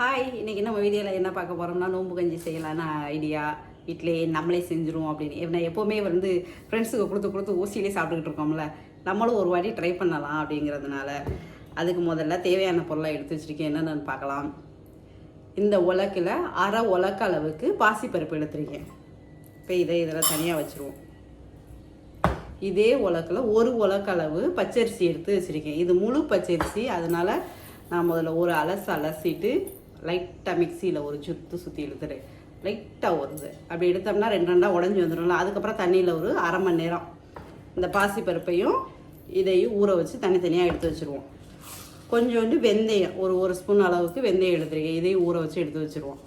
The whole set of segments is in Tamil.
ஹாய் இன்றைக்கி நம்ம வீடியோவில் என்ன பார்க்க போகிறோம்னா நோம்பு கஞ்சி செய்யலான்னு ஐடியா வீட்டிலே நம்மளே செஞ்சுருவோம் அப்படின்னு. நான் எப்போவுமே வந்து ஃப்ரெண்ட்ஸுக்கு கொடுத்து கொடுத்து ஊசியிலே சாப்பிட்டுக்கிட்டு இருக்கோம்ல. நம்மளும் ஒரு வாட்டி ட்ரை பண்ணலாம் அப்படிங்கிறதுனால அதுக்கு முதல்ல தேவையான பொருளை எடுத்து வச்சுருக்கேன். என்னென்னு பார்க்கலாம். இந்த உலக்கில் அரை உலக்க அளவுக்கு பாசிப்பருப்பு எடுத்துருக்கேன். இப்போ இதை இதெல்லாம் தனியாக வச்சுருவோம். இதே உலக்கில் ஒரு உலக்களவு பச்சரிசி எடுத்து வச்சுருக்கேன். இது முழு பச்சரிசி. அதனால் நான் முதல்ல ஒரு அலசு அலசிட்டு லைட்டாக மிக்சியில் ஒரு சுத்து சுற்றி இழுத்துட்டு லைட்டாக வருது அப்படி எடுத்தோம்னா ரெண்டு ரெண்டாக உடஞ்சி வந்துடும்ல அதுக்கப்புறம் தண்ணியில் ஒரு அரை மணி நேரம் இந்த பாசிப்பருப்பையும் இதையும் ஊற வச்சு தனித்தனியாக எடுத்து வச்சுருவோம். கொஞ்சோண்டு வெந்தயம் ஒரு ஒரு ஸ்பூன் அளவுக்கு வெந்தயம் எடுத்துருக்கேன். இதையும் ஊற வச்சு எடுத்து வச்சுருவோம்.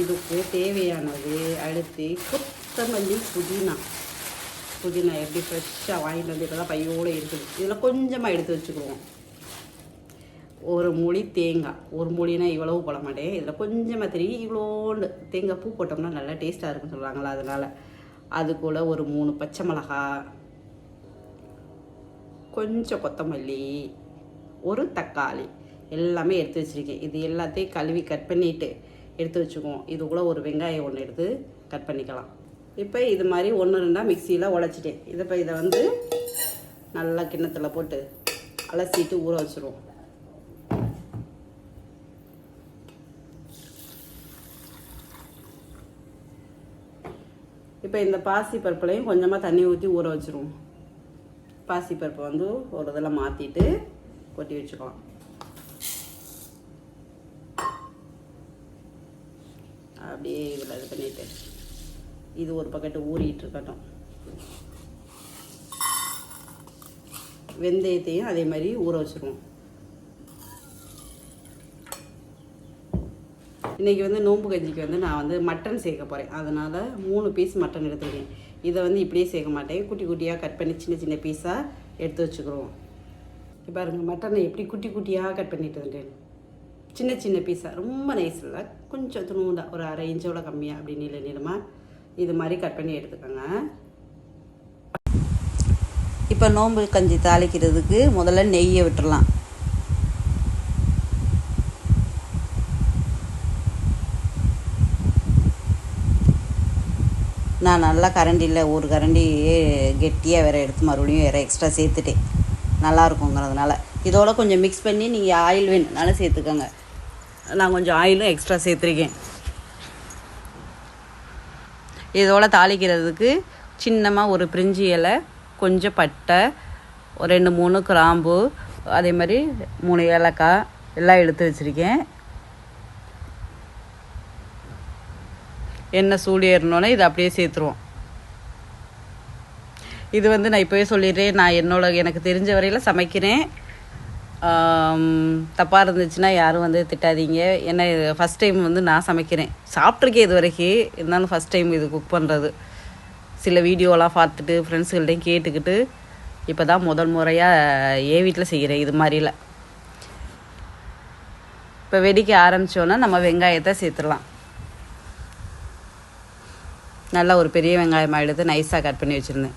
இதுக்கு தேவையானது அடுத்து கொத்தமல்லி புதினா. புதினா எப்படி ஃப்ரெஷ்ஷாக வாங்கிட்டு வந்து இப்போ தான் பையோடு இருக்குது. இதில் கொஞ்சமாக எடுத்து வச்சுக்குவோம். ஒரு மூடி தேங்காய். ஒரு மூடினா இவ்வளவு போட மாட்டேன் இதில் கொஞ்சமாக தெரியும் இவ்வளோண்டு. தேங்காய் பூ போட்டோம்னா நல்லா டேஸ்ட்டாக இருக்குன்னு சொல்கிறாங்களா அதனால். அது கூட ஒரு மூணு பச்சை மிளகா. கொஞ்சம் கொத்தமல்லி. ஒரு தக்காளி. எல்லாமே எடுத்து வச்சுருக்கேன். இது எல்லாத்தையும் கழுவி கட் பண்ணிவிட்டு எடுத்து வச்சுக்குவோம். இது கூட ஒரு வெங்காயம் ஒன்று எடுத்து கட் பண்ணிக்கலாம். இப்போ இது மாதிரி ஒன்று ரெண்டாக மிக்சியில் உடச்சிட்டேன். இதை இப்போ இதை வந்து நல்லா கிண்ணத்தில் போட்டு அலசிட்டு ஊற வச்சுருவோம். இப்போ இந்த பாசி பருப்புலையும் கொஞ்சமாக தண்ணி ஊற்றி ஊற வச்சுருவோம். பாசி பருப்பு வந்து ஒரு இதில் மாற்றிட்டு கொட்டி வச்சுக்கலாம். அப்படியே இதில் இது பண்ணிட்டு இது ஒரு பக்கெட்டு ஊறிட்டு இருக்கட்டும். வெந்தயத்தையும் அதே மாதிரி ஊற வச்சுருவோம். இன்றைக்கி வந்து நோம்பு கஞ்சிக்கு வந்து நான் வந்து மட்டன் சேர்க்க போகிறேன் அதனால் மூணு பீஸ் மட்டன் எடுத்துருக்கேன். இதை வந்து இப்படியே சேர்க்க மாட்டேன். குட்டி குட்டியாக கட் பண்ணி சின்ன சின்ன பீஸாக எடுத்து வச்சுக்கிறோம் இப்போ பாருங்க மட்டனை எப்படி குட்டி குட்டியாக கட் பண்ணிட்டு இருந்தேன் சின்ன சின்ன பீஸாக ரொம்ப நைஸ் இல்லை. கொஞ்சம் துணுண்டா ஒரு அரை இன்ச்சோட கம்மியாக அப்படி நீள நீளமாக இது மாதிரி கட் பண்ணி எடுத்துக்கோங்க. இப்போ நோம்பு கஞ்சி தாளிக்கிறதுக்கு முதல்ல நெய்யை விட்டுடலாம் நான் நல்லா கரண்டியில் ஒரு கரண்டி கெட்டியாக வேறு எடுத்து மறுபடியும் வேறு எக்ஸ்ட்ரா சேர்த்துட்டேன். நல்லாயிருக்குங்கிறதுனால இதோட கொஞ்சம் மிக்ஸ் பண்ணி நீங்கள் ஆயில் வேணுனாலும் சேர்த்துக்கோங்க. நான் கொஞ்சம் ஆயிலும் எக்ஸ்ட்ரா சேர்த்துருக்கேன். இதோட தாளிக்கிறதுக்கு சின்னமாக ஒரு பிரிஞ்சி இலை கொஞ்சம் பட்டை ஒரு ரெண்டு மூணு கிராம்பு அதே மாதிரி மூணு ஏலக்காய் எல்லாம் எடுத்து வச்சுருக்கேன். எண்ணெய் சூடு ஏறினோன்னே இதை அப்படியே சேர்த்துருவோம். இது வந்து நான் இப்போவே சொல்லிடுறேன். நான் என்னோட எனக்கு தெரிஞ்ச வரையில் சமைக்கிறேன். தப்பாக இருந்துச்சுன்னா யாரும் வந்து திட்டாதீங்க. ஏன்னா இது ஃபஸ்ட் டைம் வந்து நான் சமைக்கிறேன். சாப்பிட்ருக்கேன் இது வரைக்கும் இருந்தாலும் ஃபஸ்ட் டைம் இது குக் பண்ணுறது சில வீடியோலாம் பார்த்துட்டு ஃப்ரெண்ட்ஸுகள்டையும் கேட்டுக்கிட்டு இப்போ தான் முதல் முறையாக என் வீட்டில் செய்கிறேன் இது மாதிரில இப்போ வெடிக்க ஆரம்பித்தோன்னா நம்ம வெங்காயத்தை சேர்த்துடலாம். நல்லா ஒரு பெரிய வெங்காயமாக எடுத்து நைஸாக கட் பண்ணி வச்சுருந்தேன்.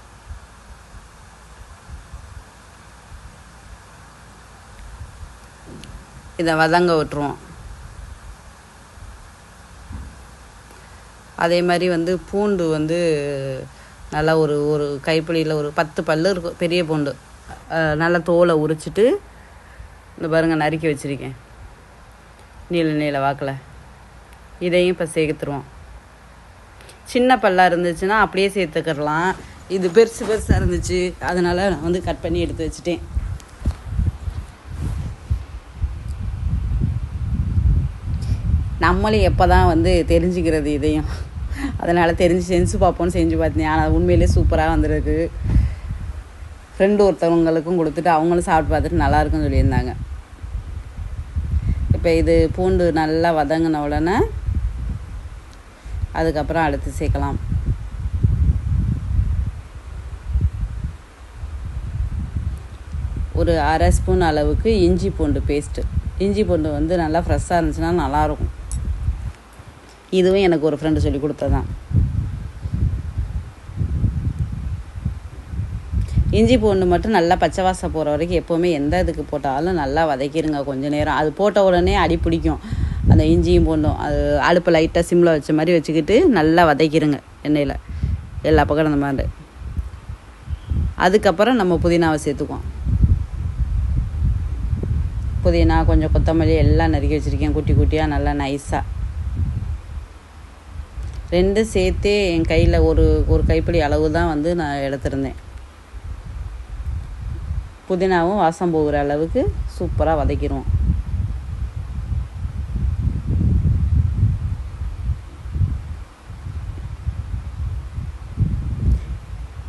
இதை வதங்க விட்டுருவோம். அதே மாதிரி வந்து பூண்டு வந்து நல்லா ஒரு ஒரு கைப்பிடியில் ஒரு பத்து பல்லு இருக்கும் பெரிய பூண்டு. நல்லா தோலை உரிச்சிட்டு இந்த பாருங்க நறுக்கி வச்சுருக்கேன். நீல நீல வாக்கில். இதையும் இப்போ சேர்த்துருவோம் சின்ன பல்லாக இருந்துச்சுன்னா அப்படியே சேர்த்துக்கிடலாம் இது பெருசு பெருசாக இருந்துச்சு. அதனால் நான் வந்து கட் பண்ணி எடுத்து வச்சுட்டேன். நம்மளும் எப்போ தான் வந்து தெரிஞ்சுக்கிறது இதையும். அதனால் தெரிஞ்சு செஞ்சு பார்ப்போம்னு செஞ்சு பார்த்தேன் ஆனால் உண்மையிலே சூப்பராக வந்திருக்கு. ஃப்ரெண்டு ஒருத்தவங்களுக்கும் கொடுத்துட்டு அவங்களும் சாப்பிட்டு பார்த்துட்டு நல்லாயிருக்குன்னு சொல்லியிருந்தாங்க. இப்போ இது பூண்டு நல்லா வதங்கின உடனே அதுக்கப்புறம் அடுத்து சேர்க்கலாம். ஒரு அரை ஸ்பூன் அளவுக்கு இஞ்சி பூண்டு பேஸ்ட்டு இஞ்சி பூண்டு வந்து நல்லா ஃப்ரெஷ்ஷாக இருந்துச்சுன்னா நல்லாயிருக்கும். இதுவும் எனக்கு ஒரு ஃப்ரெண்டு சொல்லி கொடுத்ததான். இஞ்சி பூண்டு மட்டும் நல்லா பச்சை வாசம் போகிற வரைக்கும் எப்போவுமே எந்த இதுக்கு போட்டாலும் நல்லா வதக்கிடுங்க கொஞ்ச நேரம். அது போட்ட உடனே அடி பிடிக்கும். அந்த இஞ்சியும் பூண்டும் அது அடுப்பை லைட்டாக சிம்மில் வச்ச மாதிரி வச்சுக்கிட்டு நல்லா வதக்கிடுங்க எண்ணெயில். எல்லா பக்கம் அந்த மாதிரி. அதுக்கப்புறம் நம்ம புதினாவை சேர்த்துக்குவோம். புதினா கொஞ்சம் கொத்தமல்லி எல்லாம் நறுக்கி வச்சுருக்கேன். குட்டி குட்டியாக நல்லா நைஸாக ரெண்டும் சேர்த்தே என் கையில் ஒரு ஒரு கைப்பிடி அளவு தான் வந்து நான் எடுத்திருந்தேன். புதினாவும் வாசம் போகிற அளவுக்கு சூப்பராக வதக்கிடுவோம்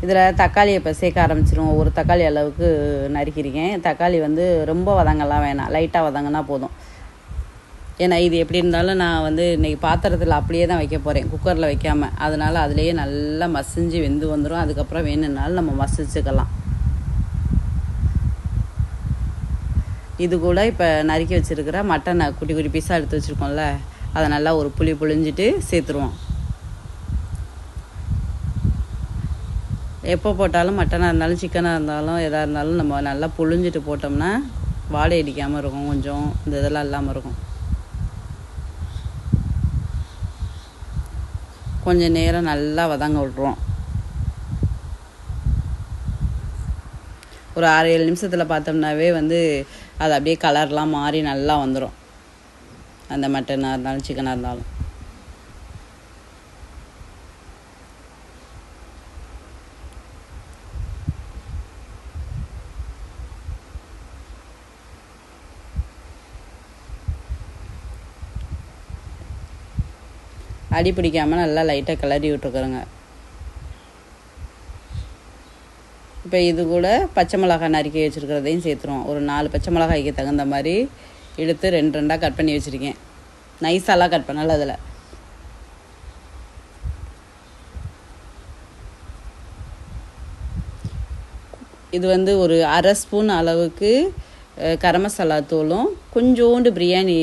இதில் தக்காளியை இப்போ சேர்க்க ஆரம்பிச்சிருவோம். ஒரு தக்காளி அளவுக்கு நறுக்கியிருக்கேன் தக்காளி வந்து ரொம்ப வதங்கலாம் வேணாம். லைட்டாக வதங்கினா போதும். ஏன்னா இது எப்படி இருந்தாலும் நான் வந்து இன்றைக்கி பாத்திரத்தில் அப்படியே தான் வைக்க போகிறேன் குக்கரில் வைக்காமல் அதனால் அதுலேயே நல்லா மசிஞ்சு வெந்து வந்துடும் அதுக்கப்புறம் வேணும்னாலும் நம்ம மசிச்சுக்கலாம். இது கூட இப்போ நறுக்கி வச்சுருக்கிற மட்டனை குட்டி குட்டி பீஸாக எடுத்து வச்சுருக்கோம்ல அதை நல்லா ஒரு புளி புளிஞ்சிட்டு சேர்த்துருவோம். எப்போ போட்டாலும் மட்டனாக இருந்தாலும் சிக்கனாக இருந்தாலும் எதாக இருந்தாலும் நம்ம நல்லா புழிஞ்சிட்டு போட்டோம்னா வாடை அடிக்காமல் இருக்கும். கொஞ்சம் இந்த இதெல்லாம் இல்லாமல் இருக்கும். கொஞ்சம் நேரம் நல்லா வதங்க விட்ருவோம் ஒரு ஆறு ஏழு நிமிஷத்தில் பார்த்தோம்னாவே வந்து அது அப்படியே கலர்லாம் மாறி நல்லா வந்துடும் அந்த மட்டனாக இருந்தாலும் சிக்கனாக இருந்தாலும். அடி பிடிக்காமல் நல்லா லைட்டாக கிளறி விட்டுருக்குறோங்க இப்போ இது கூட பச்சை மிளகாய் நறுக்கி வச்சுருக்கிறதையும் சேர்த்துருவோம். ஒரு நாலு பச்சை மிளகாய்க்கு தகுந்த மாதிரி எடுத்து ரெண்டு ரெண்டாக கட் பண்ணி வச்சுருக்கேன். நைஸாலாம் கட் பண்ணலை அதில். இது வந்து ஒரு அரை ஸ்பூன் அளவுக்கு கரம் மசாலா தூளும் கொஞ்சோண்டு பிரியாணி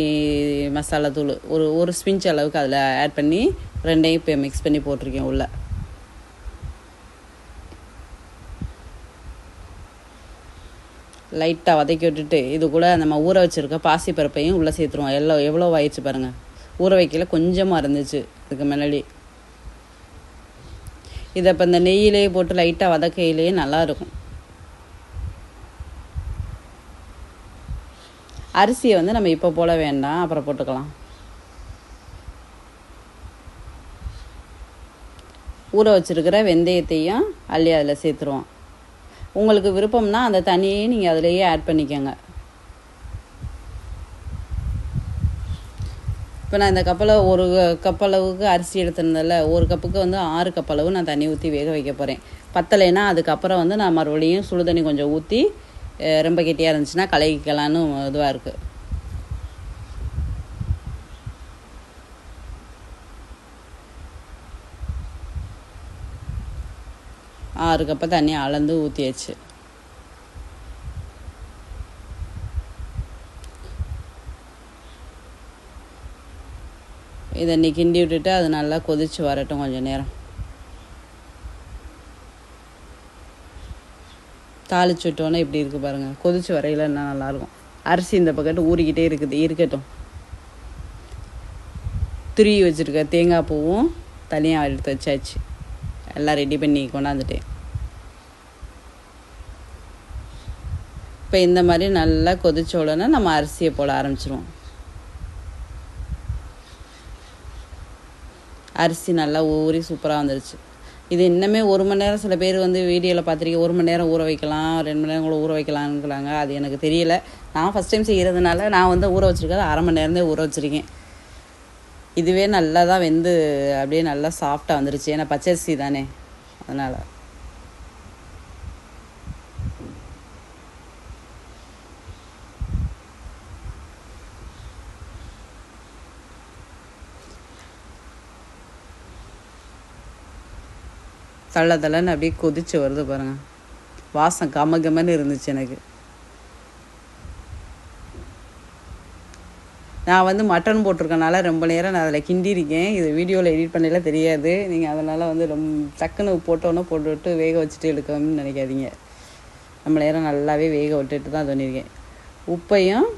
மசாலா தூள். ஒரு ஒரு ஸ்பிஞ்ச் அளவுக்கு அதில் ஆட் பண்ணி ரெண்டையும் இப்போ மிக்ஸ் பண்ணி போட்டிருக்கேன் உள்ளே. லைட்டாக வதக்கி விட்டுட்டு இது கூட நம்ம ஊற வச்சுருக்க பாசி பருப்பையும் உள்ளே சேர்த்துருவோம். எல்லோ எவ்வளோ ஆயிடுச்சு பாருங்கள் ஊற வைக்கல கொஞ்சமாக இருந்துச்சு இதுக்கு முன்னாடி. இதை இப்போ இந்த நெய்யிலேயே போட்டு லைட்டாக வதக்கையிலேயே நல்லா அரிசியை வந்து நம்ம இப்போ போட வேண்டாம். அப்புறம் போட்டுக்கலாம். ஊற வச்சுருக்கிற வெந்தயத்தையும் அள்ளி அதில் சேர்த்துருவோம். உங்களுக்கு விருப்பம்னா அந்த தண்ணியை நீங்கள் அதிலேயே ஆட் பண்ணிக்கோங்க. இப்போ நான் இந்த கப்பில் ஒரு கப் அளவுக்கு அரிசி எடுத்திருந்ததில்ல ஒரு கப்புக்கு வந்து ஆறு கப் அளவு நான் தண்ணி ஊற்றி வேக வைக்க போகிறேன் பத்தலைன்னா அதுக்கப்புறம் வந்து நான் மறுபடியும் சுடு தண்ணி கொஞ்சம் ஊற்றி ரொம்ப கெட்டியாக இருந்துச்சுன்னா கலக்கிக்கலான்னு இதுவாக இருக்குது ஆறு கப்பை தண்ணி அளந்து ஊற்றியாச்சு இதை நீ கிண்டி விட்டுட்டு அது நல்லா கொதிச்சு வரட்டும் கொஞ்சம் நேரம். தாளிச்சு விட்டோன்னே இப்படி இருக்குது பாருங்கள் கொதிச்சு வரையில என்ன நல்லாயிருக்கும் அரிசி இந்த பக்கத்து ஊறிக்கிட்டே இருக்குது. இருக்கட்டும். துருவி வச்சுருக்க தேங்காய் பூவும் தனியாக எடுத்து வச்சாச்சு. எல்லாம் ரெடி பண்ணி கொண்டாந்துட்டேன். இப்போ இந்த மாதிரி நல்லா கொதிச்ச உடனே நம்ம அரிசியை போட ஆரம்பிச்சிருவோம். அரிசி நல்லா ஊறி சூப்பராக வந்துருச்சு. இது இன்னமே ஒரு மணி நேரம் சில பேர் வந்து வீடியோவில் பார்த்துருக்கீங்க ஒரு மணி நேரம் ஊற வைக்கலாம் ரெண்டு மணி நேரம் கூட ஊற வைக்கலாம்ங்கிறாங்க. அது எனக்கு தெரியல. நான் ஃபஸ்ட் டைம் செய்கிறதுனால நான் வந்து ஊற வச்சுருக்கேன் அரை மணி நேரம்தே ஊற வச்சுருக்கேன். இதுவே நல்லா தான் வெந்து அப்படியே நல்லா சாஃப்டாக வந்துருச்சு. ஏன்னா பச்சரிசி தானே. அதனால். தள்ள தள்ளன்னு அப்படியே கொதிச்சு வருது பாருங்க. வாசம் கம கமன்னு இருந்துச்சு எனக்கு. நான் வந்து மட்டன் போட்டிருக்கனால ரொம்ப நேரம் நான் அதில் கிண்டியிருக்கேன். இது வீடியோவில் எடிட் பண்ணல தெரியாது. நீங்கள் அதனால் வந்து ரொம்ப டக்குன்னு போட்டோன்னே போட்டுவிட்டு வேக வச்சுட்டு எடுக்கணும்னு நினைக்காதீங்க. ரொம்ப நேரம் நல்லாவே வேக விட்டுட்டு தான் தோணியிருக்கேன். உப்பையும்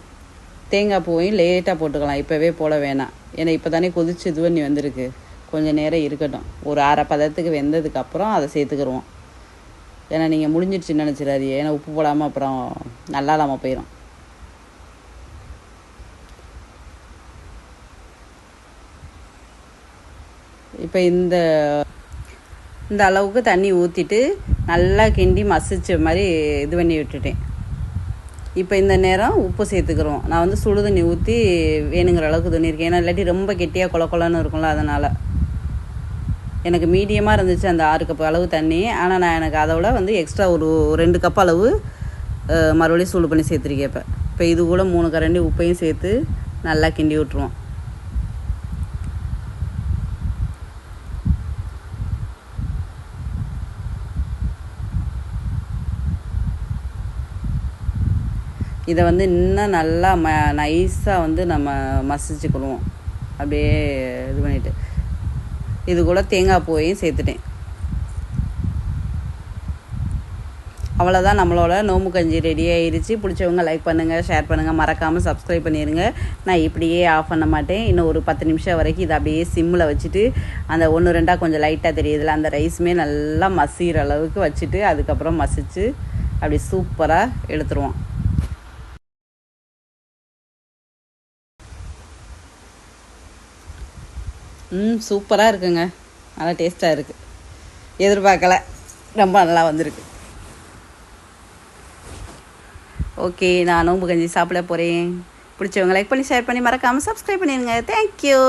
தேங்காய் பூவையும் லேட்டாக போட்டுக்கலாம். இப்போவே போட வேணாம். ஏன்னா இப்போ தானே கொதிச்சு இது பண்ணி வந்திருக்கு. கொஞ்சம் நேரம் இருக்கட்டும். ஒரு அரை பதத்துக்கு வெந்ததுக்கப்புறம் அதை சேர்த்துக்கிடுவோம் ஏன்னா நீங்கள் முடிஞ்சிடுச்சுன்னு நினச்சிடாது ஏன்னா உப்பு போடாமல் அப்புறம் நல்லா இல்லாமல் போயிடும் இப்போ இந்த இந்த அளவுக்கு தண்ணி ஊற்றிட்டு நல்லா கிண்டி மசிச்ச மாதிரி இது பண்ணி விட்டுட்டேன். இப்போ இந்த நேரம் உப்பு சேர்த்துக்கிறோம் நான் வந்து சுடு தண்ணி ஊற்றி வேணுங்கிற அளவுக்கு துணி இருக்கேன் ஏன்னா இல்லாட்டி ரொம்ப கெட்டியாக கொல கொலன்னு இருக்கும்ல அதனால். எனக்கு மீடியமாக இருந்துச்சு அந்த ஆறு கப் அளவு தண்ணி. ஆனால் நான் எனக்கு அதை விட வந்து எக்ஸ்ட்ரா ஒரு ரெண்டு கப் அளவு மறுபடியும் சூடு பண்ணி சேர்த்துருக்கேன் இப்போ. இப்போ இது கூட மூணு கரண்டி உப்பையும் சேர்த்து நல்லா கிண்டி விட்ருவோம் இதை வந்து இன்னும் நல்லா ம நைஸாக வந்து நம்ம மசிச்சுக்கிடுவோம் அப்படியே இது பண்ணிவிட்டு இது கூட தேங்காய் பூவையும் சேர்த்துட்டேன். அவ்வளோதான் நம்மளோட நோம்பு கஞ்சி ரெடி ஆயிடுச்சு பிடிச்சவங்க லைக் பண்ணுங்கள் ஷேர் பண்ணுங்கள் மறக்காமல் சப்ஸ்கிரைப் பண்ணிடுங்க நான் இப்படியே ஆஃப் பண்ண மாட்டேன். இன்னும் ஒரு பத்து நிமிஷம் வரைக்கும் இதை அப்படியே சிம்மில் வச்சுட்டு அந்த ஒன்று ரெண்டாக கொஞ்சம் லைட்டாக தெரியுதுல அந்த ரைஸுமே நல்லா மசிகிற அளவுக்கு வச்சுட்டு அதுக்கப்புறம் மசித்து அப்படி சூப்பராக எடுத்துருவோம். ம் சூப்பராக இருக்குங்க. நல்லா டேஸ்ட்டாக இருக்குது எதிர்பார்க்கல. ரொம்ப நல்லா வந்திருக்கு. ஓகே நான் நோம்பு கஞ்சி சாப்பிட போகிறேன் பிடிச்சவங்க லைக் பண்ணி ஷேர் பண்ணி மறக்காமல் சப்ஸ்கிரைப் பண்ணிடுங்க. தேங்க்யூ